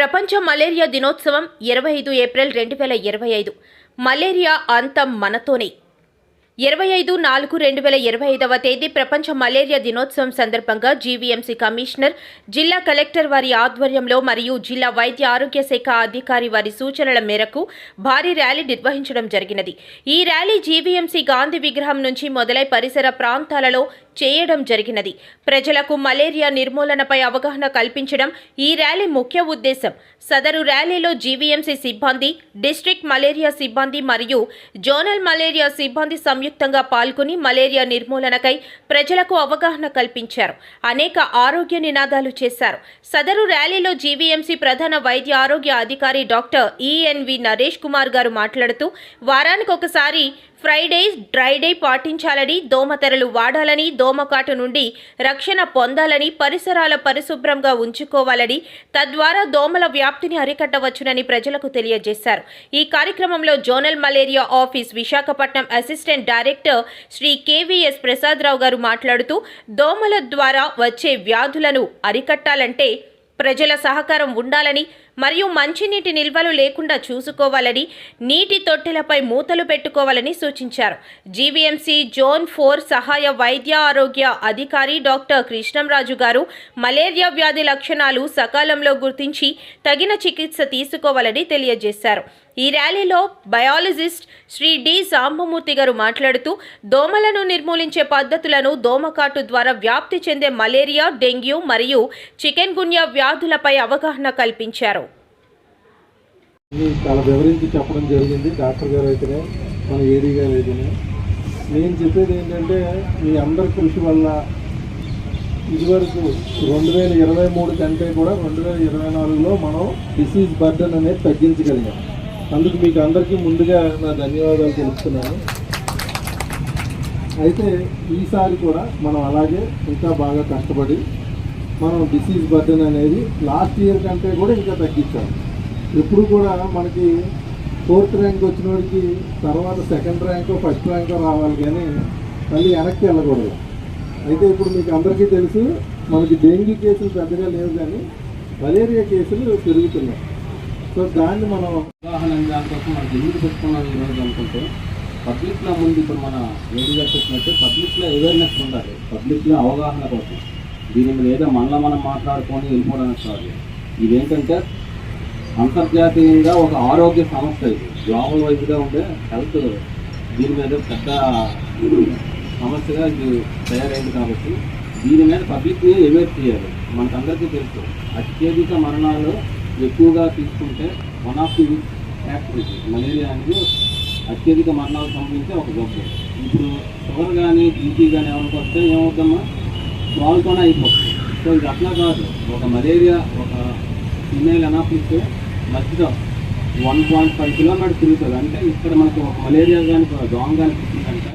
ప్రపంచ మలేరియా దినోత్సవం ఇరవై ఐదు ఏప్రిల్ రెండు వేల ఇరవై ఐదు. మలేరియా అంతం మనతోనే. ఇరవై ఐదు నాలుగు రెండు వేల ఇరవై ఐదవ తేదీ ప్రపంచ మలేరియా దినోత్సవం సందర్భంగా జీవీఎంసీ కమిషనర్ జిల్లా కలెక్టర్ వారి ఆధ్వర్యంలో మరియు జిల్లా వైద్య ఆరోగ్య శాఖ అధికారి వారి సూచనల మేరకు భారీ ర్యాలీ నిర్వహించడం జరిగినది. ఈ ర్యాలీ జీవీఎంసీ గాంధీ విగ్రహం నుంచి మొదలై పరిసర ప్రాంతాలలో చేయడం జరిగినది. ప్రజలకు మలేరియా నిర్మూలనపై అవగాహన కల్పించడం ఈ ర్యాలీ ముఖ్య ఉద్దేశం. సదరు ర్యాలీలో జీవీఎంసీ సిబ్బంది డిస్ట్రిక్ట్ మలేరియా సిబ్బంది మరియు జోనల్ మలేరియా సిబ్బంది సంయుక్తంగా పాల్గొని మలేరియా నిర్మూలనకై ప్రజలకు అవగాహన కల్పించారు. అనేక ఆరోగ్య నినాదాలు చేశారు. సదరు ర్యాలీలో జీవీఎంసీ ప్రధాన వైద్య ఆరోగ్య అధికారి డాక్టర్ ఈఎన్వి నరేష్ కుమార్ గారు మాట్లాడుతూ వారానికి ఒకసారి ఫ్రైడేస్ డ్రై డే పాటించాలని దోమతెరలు వాడాలని దోమకాటు నుండి రక్షణ పొందాలని పరిసరాల పరిశుభ్రంగా ఉంచుకోవాలని తద్వారా దోమల వ్యాప్తిని అరికట్టవచ్చునని ప్రజలకు తెలియజేశారు. ఈ కార్యక్రమంలో zonal malaria office Visakhapatnam assistant director Shri KVS Prasadarao గారు మాట్లాడుతూ దోమల ద్వారా వచ్చే వ్యాధులను అరికట్టాలంటే ప్రజల సహకారం ఉండాలని మరియు మంచినీటి నిల్వలు లేకుండా చూసుకోవాలని నీటి తొట్టెలపై మూతలు పెట్టుకోవాలని సూచించారు. జీవీఎంసీ జోన్ ఫోర్ సహాయ వైద్య ఆరోగ్య అధికారి డాక్టర్ కృష్ణంరాజు గారు మలేరియా వ్యాధి లక్షణాలు సకాలంలో గుర్తించి తగిన చికిత్స తీసుకోవాలని తెలియజేశారు. ఈ ర్యాలీలో బయాలజిస్ట్ శ్రీ డి సాంబమూర్తి గారు మాట్లాడుతూ దోమలను నిర్మూలించే పద్ధతులను దోమకాటు ద్వారా వ్యాప్తి చెందే మలేరియా డెంగ్యూ మరియు చికెన్ గున్యా వ్యాధులపై అవగాహన కల్పించారు. చాలా వివరించి చెప్పడం జరిగింది. డాక్టర్ గారు అయితేనే మన ఏడీ గారు అయితేనే. నేను చెప్పేది ఏంటంటే మీ అందరి కృషి వల్ల ఇదివరకు రెండు వేల ఇరవై మూడు కంటే కూడా రెండు వేల ఇరవై నాలుగులో మనం డిసీజ్ బర్డన్ అనేది తగ్గించగలిగాం. అందుకు మీకు అందరికీ ముందుగా నా ధన్యవాదాలు తెలుపుతున్నాను. అయితే ఈసారి కూడా మనం అలాగే ఇంకా బాగా కష్టపడి మనం డిసీజ్ బర్డెన్ అనేది లాస్ట్ ఇయర్ కంటే కూడా ఇంకా తగ్గించాము ఎప్పుడు కూడా మనకి ఫోర్త్ ర్యాంక్ వచ్చిన వాడికి తర్వాత సెకండ్ ర్యాంకో ఫస్ట్ ర్యాంకో రావాలి కానీ మళ్ళీ వెనక్కి వెళ్ళకూడదు. అయితే ఇప్పుడు మీకు అందరికీ తెలుసు మనకి డెంగ్యూ కేసులు పెద్దగా లేవు కానీ మలేరియా కేసులు పెరుగుతున్నాయి. సో దాన్ని మనం అవగాహన దానికోసం మనకి ఎందుకు పెట్టుకున్నాం ఈరోజు అనుకుంటే పబ్లిక్లో ముందు ఇప్పుడు మన ఏదిగా గారు చెప్పినట్టు పబ్లిక్లో అవేర్నెస్ ఉండాలి. పబ్లిక్లో అవగాహన కోసం. దీని మీద ఏదో మనలో మనం మాట్లాడుకొని వెళ్ళిపోవడానికి కాదు. ఇదేంటంటే అంతర్జాతీయంగా ఒక ఆరోగ్య సమస్య ఇది. గ్లోబల్ వైజ్గా ఉండే హెల్త్ దీని మీద పెద్ద సమస్యగా ఇది తయారైంది కాబట్టి దీని మీద పబ్లిక్ని అవేర్ చేయాలి. మనకందరికీ తెలుసు. అత్యధిక మరణాలు ఎక్కువగా తీసుకుంటే one of the factories malaria అనేది అత్యధిక మరణాలు సంభవించే ఒక జబ్బు ఇప్పుడు షుగర్ కానీ బీపీ కానీ ఎవరికి వస్తే ఏమవుతుందమ్మా? వాళ్ళతోనే అయిపోతుంది. సో ఇది అట్లా కాదు. ఒక మలేరియా ఒక ఫిమేల్ అనాఫిస్ మధ్యలో వన్ పాయింట్ ఫైవ్ కిలోమీటర్ తిరుగుతుంది. అంటే ఇక్కడ మనకు ఒక మలేరియా కానీ దోమ కానీ పుట్టిందంటే